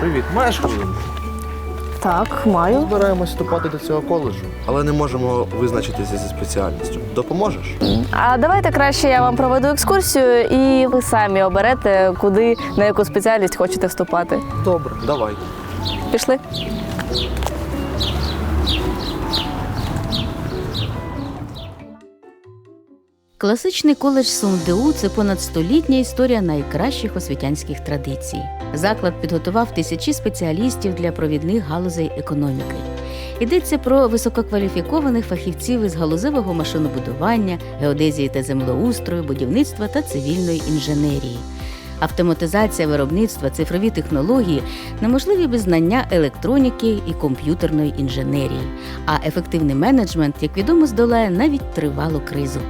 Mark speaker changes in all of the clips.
Speaker 1: Привіт, маєш хвилину?
Speaker 2: Так, маю.
Speaker 1: Збираємось вступати до цього коледжу, але не можемо визначитися зі спеціальністю. Допоможеш?
Speaker 2: А давайте краще я вам проведу екскурсію, і ви самі оберете, куди на яку спеціальність хочете вступати.
Speaker 1: Добре, давай.
Speaker 2: Пішли?
Speaker 3: Класичний коледж СумДУ – це понад столітня історія найкращих освітянських традицій. Заклад підготував тисячі спеціалістів для провідних галузей економіки. Йдеться про висококваліфікованих фахівців із галузевого машинобудування, геодезії та землеустрою, будівництва та цивільної інженерії. Автоматизація виробництва, цифрові технології неможливі без знання електроніки і комп'ютерної інженерії. А ефективний менеджмент, як відомо, здолає навіть тривалу кризу.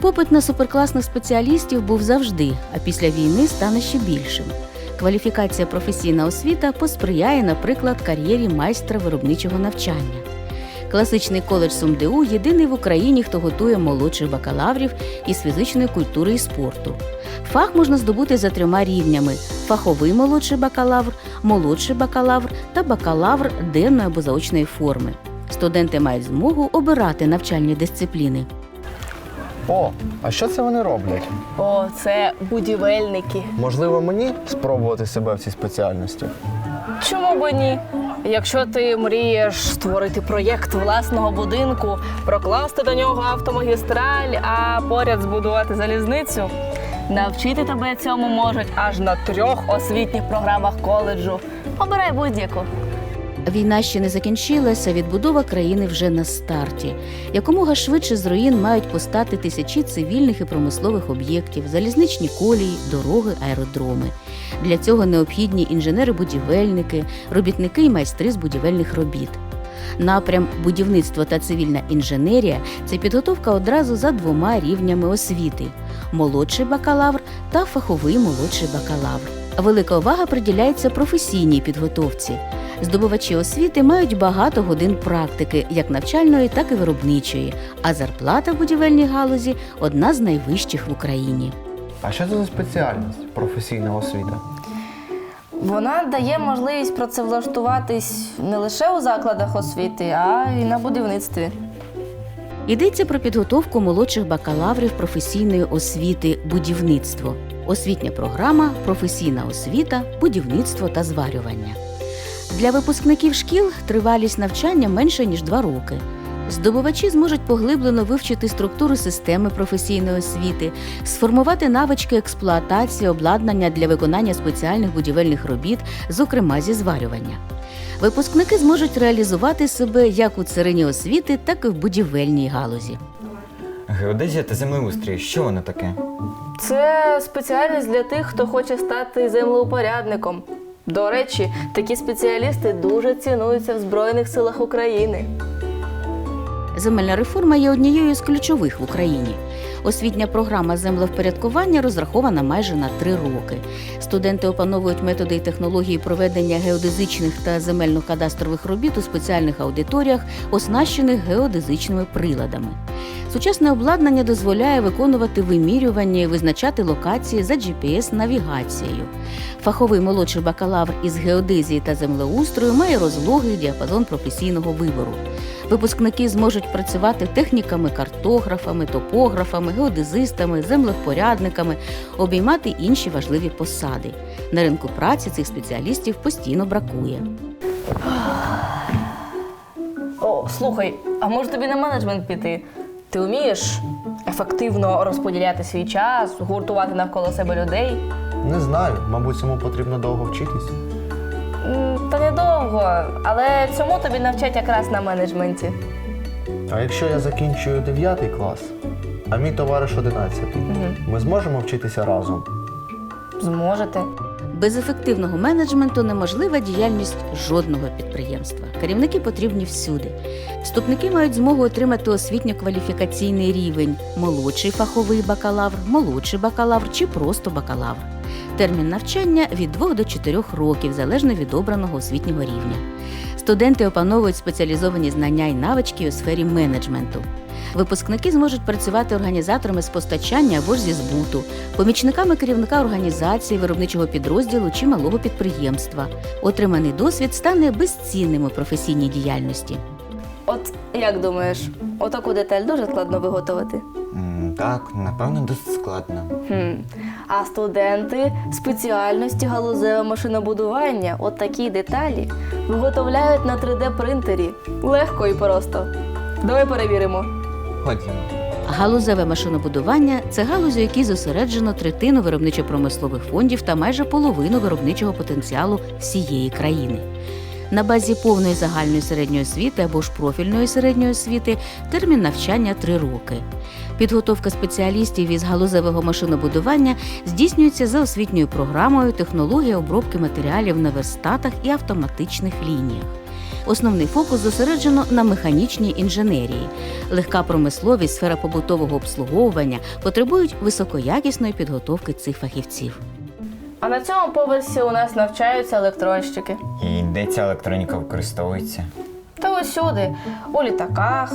Speaker 3: Попит на суперкласних спеціалістів був завжди, а після війни стане ще більшим. Кваліфікація професійна освіта посприяє, наприклад, кар'єрі майстра виробничого навчання. Класичний коледж СумДУ єдиний в Україні, хто готує молодших бакалаврів із фізичної культури і спорту. Фах можна здобути за трьома рівнями: фаховий молодший бакалавр, молодший бакалавр та бакалавр денної або заочної форми. Студенти мають змогу обирати навчальні дисципліни.
Speaker 1: О, а що це вони роблять?
Speaker 2: О, це будівельники.
Speaker 1: Можливо, мені спробувати себе в цій спеціальності?
Speaker 2: Чому б ні? Якщо ти мрієш створити проєкт власного будинку, прокласти до нього автомагістраль, а поряд збудувати залізницю, навчити тебе цьому можуть аж на трьох освітніх програмах коледжу. Обирай будь-яку.
Speaker 3: Війна ще не закінчилася, відбудова країни вже на старті. Якомога швидше з руїн мають постати тисячі цивільних і промислових об'єктів, залізничні колії, дороги, аеродроми. Для цього необхідні інженери-будівельники, робітники і майстри з будівельних робіт. Напрям будівництво та цивільна інженерія це підготовка одразу за двома рівнями освіти: молодший бакалавр та фаховий молодший бакалавр. Велика увага приділяється професійній підготовці. Здобувачі освіти мають багато годин практики, як навчальної, так і виробничої, а зарплата в будівельній галузі одна з найвищих в Україні.
Speaker 1: А що це за спеціальність? Професійна освіта.
Speaker 2: Вона дає можливість працевлаштуватись не лише у закладах освіти, а й на будівництві.
Speaker 3: Йдеться про підготовку молодших бакалаврів професійної освіти будівництво, освітня програма, професійна освіта, будівництво та зварювання. Для випускників шкіл тривалість навчання менше ніж два роки. Здобувачі зможуть поглиблено вивчити структуру системи професійної освіти, сформувати навички експлуатації обладнання для виконання спеціальних будівельних робіт, зокрема зі зварювання. Випускники зможуть реалізувати себе як у царині освіти, так і в будівельній галузі.
Speaker 4: Геодезія та землеустрій. Що воно таке?
Speaker 2: Це спеціальність для тих, хто хоче стати землеупорядником. До речі, такі спеціалісти дуже цінуються в Збройних силах України.
Speaker 3: Земельна реформа є однією з ключових в Україні. Освітня програма землевпорядкування розрахована майже на три роки. Студенти опановують методи і технології проведення геодезичних та земельно-кадастрових робіт у спеціальних аудиторіях, оснащених геодезичними приладами. Сучасне обладнання дозволяє виконувати вимірювання і визначати локації за GPS-навігацією. Фаховий молодший бакалавр із геодезії та землеустрою має розлогий діапазон професійного вибору. Випускники зможуть працювати техніками, картографами, топографами, геодезистами, землевпорядниками, обіймати інші важливі посади. На ринку праці цих спеціалістів постійно бракує.
Speaker 2: О, слухай, а може тобі на менеджмент піти? Ти вмієш ефективно розподіляти свій час, гуртувати навколо себе людей?
Speaker 1: Не знаю, мабуть, цьому потрібно довго вчитись.
Speaker 2: М, Та недовго, але цьому тобі навчать якраз на менеджменті.
Speaker 1: А якщо я закінчую 9 клас, а мій товариш 11, ми зможемо вчитися разом?
Speaker 2: Зможете.
Speaker 3: Без ефективного менеджменту неможлива діяльність жодного підприємства. Керівники потрібні всюди. Вступники мають змогу отримати освітньо-кваліфікаційний рівень молодший фаховий бакалавр, молодший бакалавр чи просто бакалавр. Термін навчання від 2 до 4 років, залежно від обраного освітнього рівня. Студенти опановують спеціалізовані знання і навички у сфері менеджменту. Випускники зможуть працювати організаторами з постачання або ж зі збуту, помічниками керівника організації, виробничого підрозділу чи малого підприємства. Отриманий досвід стане безцінним у професійній діяльності.
Speaker 2: От як думаєш, отаку деталь дуже складно виготовити?
Speaker 4: М, Так, напевно, досить складно.
Speaker 2: Хм. А студенти спеціальності галузеве машинобудування от такі деталі виготовляють на 3D-принтері. Легко і просто. Давай перевіримо.
Speaker 4: Ходімо.
Speaker 3: Галузеве машинобудування це галузь, у якій зосереджено третину виробничо-промислових фондів та майже половину виробничого потенціалу всієї країни. На базі повної загальної середньої освіти або ж профільної середньої освіти термін навчання три роки. Підготовка спеціалістів із галузевого машинобудування здійснюється за освітньою програмою технологія обробки матеріалів на верстатах і автоматичних лініях. Основний фокус зосереджено на механічній інженерії. Легка промисловість, сфера побутового обслуговування потребують високоякісної підготовки цих фахівців.
Speaker 2: А на цьому поверсі у нас навчаються електронщики.
Speaker 4: І де ця електроніка використовується?
Speaker 2: Та усюди, у літаках,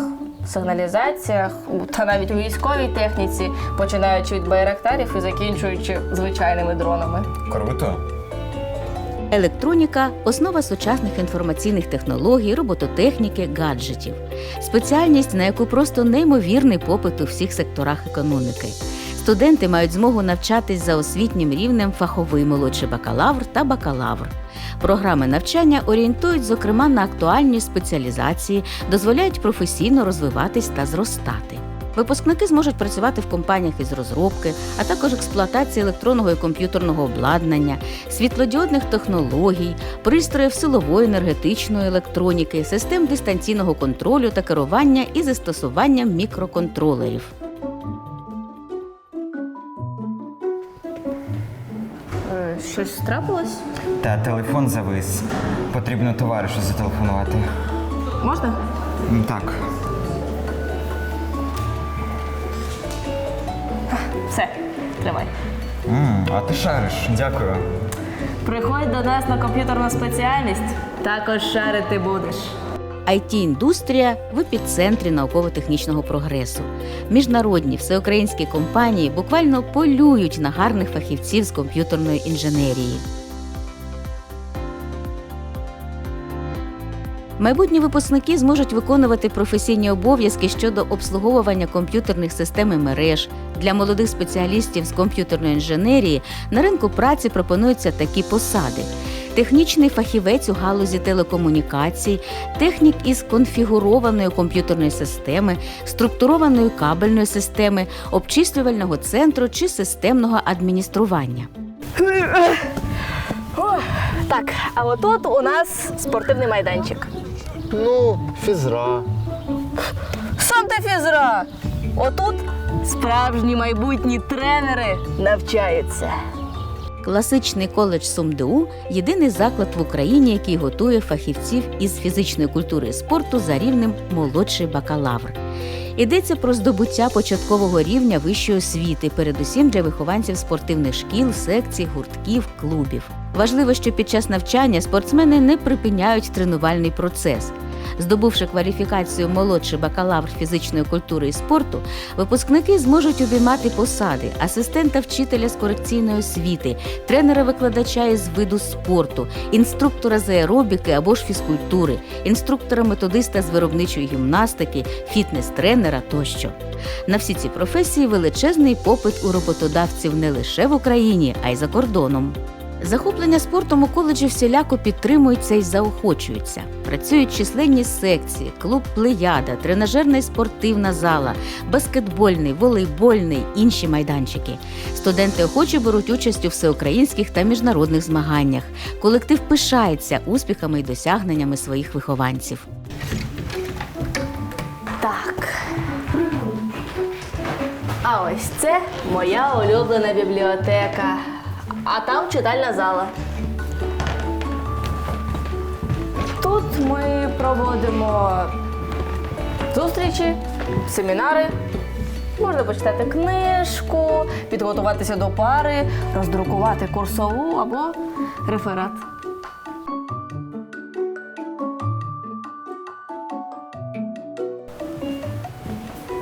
Speaker 2: сигналізаціях, та навіть у військовій техніці, починаючи від байрактарів і закінчуючи звичайними дронами.
Speaker 4: Круто.
Speaker 3: Електроніка основа сучасних інформаційних технологій, робототехніки, гаджетів. Спеціальність, на яку просто неймовірний попит у всіх секторах економіки. Студенти мають змогу навчатись за освітнім рівнем фаховий молодший бакалавр та бакалавр. Програми навчання орієнтують, зокрема, на актуальні спеціалізації, дозволяють професійно розвиватись та зростати. Випускники зможуть працювати в компаніях із розробки, а також експлуатації електронного і комп'ютерного обладнання, світлодіодних технологій, пристроїв силової енергетичної електроніки, систем дистанційного контролю та керування із застосуванням мікроконтролерів.
Speaker 2: Щось трапилось?
Speaker 4: Та телефон завис. Потрібно товаришу зателефонувати.
Speaker 2: Можна?
Speaker 4: М, Так.
Speaker 2: Все, тримай.
Speaker 4: М, а ти шариш, дякую.
Speaker 2: Приходь до нас на комп'ютерну спеціальність, також шарити будеш.
Speaker 3: IT-індустрія в епіцентрі науково-технічного прогресу. Міжнародні всеукраїнські компанії буквально полюють на гарних фахівців з комп'ютерної інженерії. Майбутні випускники зможуть виконувати професійні обов'язки щодо обслуговування комп'ютерних систем і мереж. Для молодих спеціалістів з комп'ютерної інженерії на ринку праці пропонуються такі посади: технічний фахівець у галузі телекомунікацій, технік із конфігурованої комп'ютерної системи, структурованої кабельної системи, обчислювального центру чи системного адміністрування.
Speaker 2: Так, а отут у нас спортивний майданчик.
Speaker 1: Ну, фізра.
Speaker 2: Сам ти фізра! Отут справжні майбутні тренери навчаються.
Speaker 3: Класичний коледж СумДУ єдиний заклад в Україні, який готує фахівців із фізичної культури і спорту за рівнем молодший бакалавр. Йдеться про здобуття початкового рівня вищої освіти, передусім для вихованців спортивних шкіл, секцій, гуртків, клубів. Важливо, що під час навчання спортсмени не припиняють тренувальний процес. Здобувши кваліфікацію молодший бакалавр фізичної культури і спорту, випускники зможуть обіймати посади асистента вчителя з корекційної освіти, тренера-викладача із виду спорту, інструктора з аеробіки або ж фізкультури, інструктора-методиста з виробничої гімнастики, фітнес-тренера тощо. На всі ці професії величезний попит у роботодавців не лише в Україні, а й за кордоном. Захоплення спортом у коледжі всіляко підтримуються і заохочуються. Працюють численні секції, клуб Плеяда, тренажерна і спортивна зала, баскетбольний, волейбольний, інші майданчики. Студенти охоче беруть участь у всеукраїнських та міжнародних змаганнях. Колектив пишається успіхами і досягненнями своїх вихованців.
Speaker 2: Так. А ось це моя улюблена бібліотека. А там читальна зала. Тут ми проводимо зустрічі, семінари. Можна почитати книжку, підготуватися до пари, роздрукувати курсову або реферат.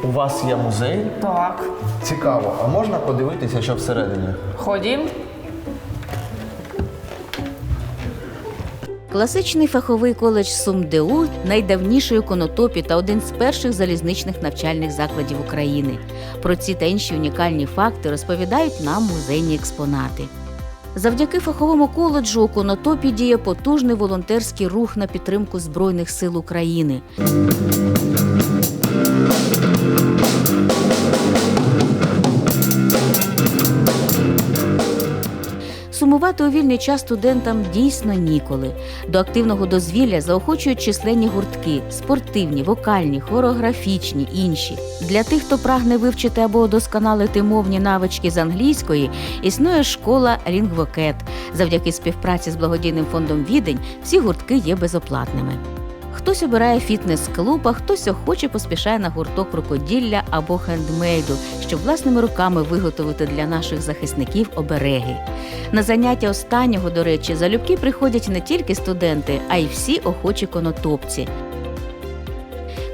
Speaker 1: У вас є музей?
Speaker 2: Так.
Speaker 1: Цікаво, а можна подивитися, що всередині?
Speaker 2: Ходім.
Speaker 3: Класичний фаховий коледж СумДУ найдавніший у конотопі та один з перших залізничних навчальних закладів України. Про ці та інші унікальні факти розповідають нам музейні експонати. Завдяки фаховому коледжу у конотопі діє потужний волонтерський рух на підтримку Збройних сил України. Сумувати у вільний час студентам дійсно ніколи. До активного дозвілля заохочують численні гуртки спортивні, вокальні, хорографічні, інші. Для тих, хто прагне вивчити або удосконалити мовні навички з англійської, існує школа Лінгвокет. Завдяки співпраці з благодійним фондом Відень всі гуртки є безоплатними. Хтось обирає фітнес-клуб, а хтось охоче поспішає на гурток рукоділля або хендмейду, щоб власними руками виготовити для наших захисників обереги. На заняття останнього, до речі, залюбки приходять не тільки студенти, а й всі охочі конотопці.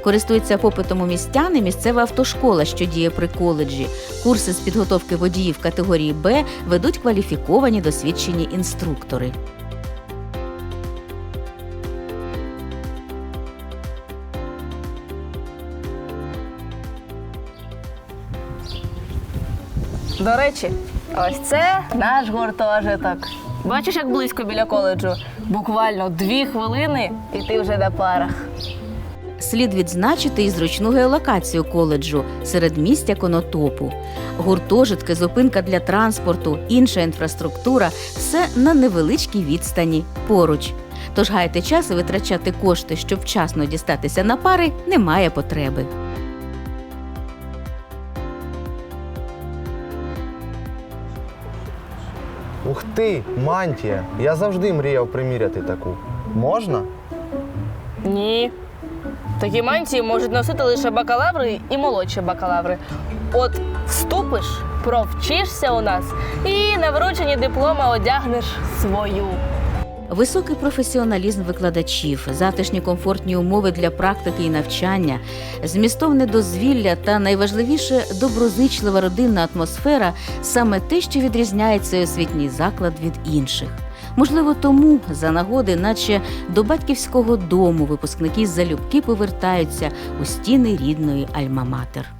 Speaker 3: Користується попитом у містян і місцева автошкола, що діє при коледжі. Курси з підготовки водіїв категорії Б ведуть кваліфіковані досвідчені інструктори.
Speaker 2: До речі, ось це наш гуртожиток. Бачиш, як близько біля коледжу? Буквально дві хвилини, і ти вже на парах.
Speaker 3: Слід відзначити і зручну геолокацію коледжу серед містя Конотопу. Гуртожитки, зупинка для транспорту, інша інфраструктура все на невеличкій відстані поруч. Тож гаяти час і витрачати кошти, щоб вчасно дістатися на пари, немає потреби.
Speaker 1: Ух ти, мантія! Я завжди мріяв приміряти таку. Можна?
Speaker 2: Ні. Такі мантії можуть носити лише бакалаври і молодші бакалаври. От вступиш, провчишся у нас і на врученні диплома одягнеш свою.
Speaker 3: Високий професіоналізм викладачів, затишні комфортні умови для практики і навчання, змістовне дозвілля та найважливіше доброзичлива родинна атмосфера саме те, що відрізняє цей освітній заклад від інших. Можливо, тому за нагоди, наче до батьківського дому, випускники залюбки повертаються у стіни рідної Альма-Матер.